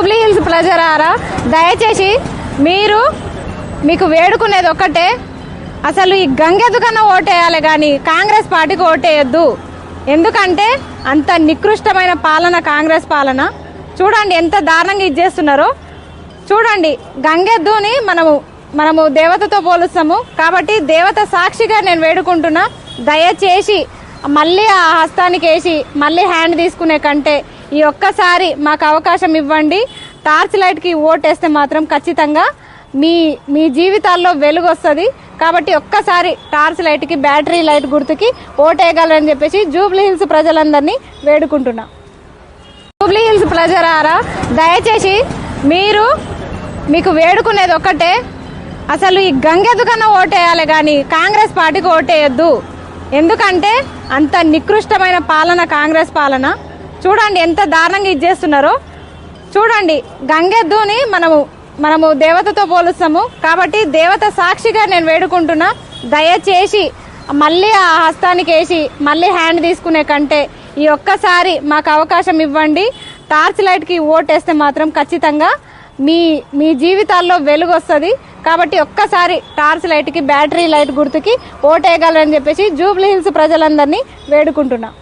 Jubilee hills ప్రజలారా దయచేసి మీరు మీకు వేడుకునేది ఒక్కటే. అసలు ఈ గంగెదుకన్నా ఓటేయాలి కానీ కాంగ్రెస్ పార్టీకి ఓటేయద్దు. ఎందుకంటే అంత నికృష్టమైన పాలన కాంగ్రెస్ పాలన. చూడండి ఎంత దారుణంగా ఇచ్చేస్తున్నారో చూడండి గంగెద్దుని మనము మనము దేవతతో పోలుస్తాము. కాబట్టి దేవత సాక్షిగా నేను వేడుకుంటున్నా. దయచేసి మళ్ళీ ఆ హస్తానికి వేసి మళ్ళీ హ్యాండ్ తీసుకునే కంటే ఈ ఒక్కసారి మాకు అవకాశం ఇవ్వండి. టార్చ్ లైట్కి ఓటేస్తే మాత్రం ఖచ్చితంగా మీ మీ జీవితాల్లో వెలుగు వస్తుంది. కాబట్టి ఒక్కసారి టార్చ్ లైట్కి బ్యాటరీ లైట్ గుర్తుకి ఓటేయగలరని చెప్పేసి జూబ్లీ హిల్స్ ప్రజలందరినీ వేడుకుంటున్నా. జూబ్లీ హిల్స్ ప్రజలారా దయచేసి మీరు మీకు వేడుకునేది ఒక్కటే. అసలు ఈ గంగెదుకన్నా ఓటేయాలి కానీ కాంగ్రెస్ పార్టీకి ఓటేయొద్దు ఎందుకంటే అంత నికృష్టమైన పాలన కాంగ్రెస్ పాలన. చూడండి ఎంత దారుణంగా ఇచ్చేస్తున్నారో చూడండి గంగెద్దుని మనము మనము దేవతతో పోలుస్తాము. కాబట్టి దేవత సాక్షిగా నేను వేడుకుంటున్నా దయచేసి మళ్ళీ ఆ హస్తానికి వేసి మళ్ళీ హ్యాండ్ తీసుకునే కంటే ఈ ఒక్కసారి మాకు అవకాశం ఇవ్వండి. టార్చ్ లైట్కి ఓటేస్తే మాత్రం ఖచ్చితంగా మీ మీ జీవితాల్లో వెలుగు వస్తుంది కాబట్టి ఒక్కసారి టార్చ్ లైట్కి బ్యాటరీ లైట్ గుర్తుకి ఓటేయగలరని చెప్పేసి జూబ్లీ హిల్స్ ప్రజలందరినీ వేడుకుంటున్నాం.